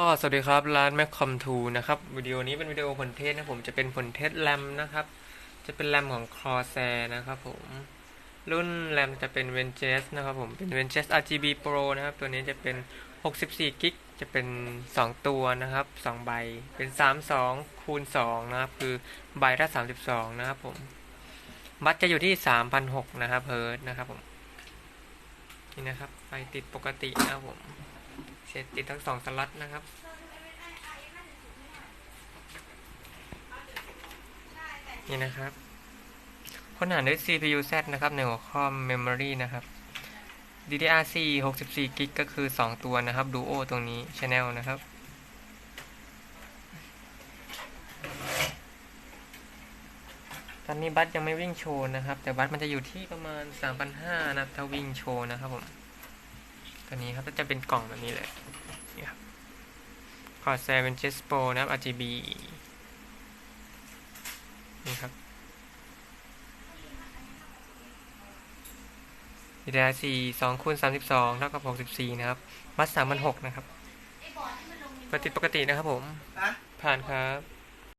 ก็สวัสดีครับร้าน Mac Com 2นะครับวิดีโอนี้เป็นวิดีโอผลเทสนะผมจะเป็นผลเทสแรมนะครับ จะเป็นแรมของ Corsair นะครับผมรุ่นแรมจะเป็น v e n g e s นะครับผมเป็น v e n g e s RGB Pro นะครับ ตัวนี้จะเป็น64กิกจะเป็น 2 ตัวนะครับ 2 ใบเป็น 32คูณ2นะครับ คือใบละ32 นะครับผมบัตจะอยู่ที่3,600นะครับเฮิร์ตนะครับผมนี่นะครับไฟติดปกตินะครับผม เสร็จติดทั้งสองสล็อตนะครับนี่นะครับค้นหาด้วย CPU Z นะครับในหัวข้อ Memory นะครับ DDR4 64 g b ก็คือ 2 ตัวนะครับ Duo ตรงนี้ Channel นะครับ ตอนนี้บัตยังไม่วิ่งโชว์นะครับ แต่บัตมันจะอยู่ที่ประมาณ 3,500 นะครับ ถ้าวิ่งโชว์นะครับผม ตัวนี้ครับก็จะเป็นกล่องแบบนี้เลยนี่ครับ Corsair Vengeance Pro นะครับ RGB นี่ครับ DDR4 2คูณ32 เท่ากับ 64 นะครับวัด3,600นะครับ ปกติปกตินะครับผมนะผ่านครับ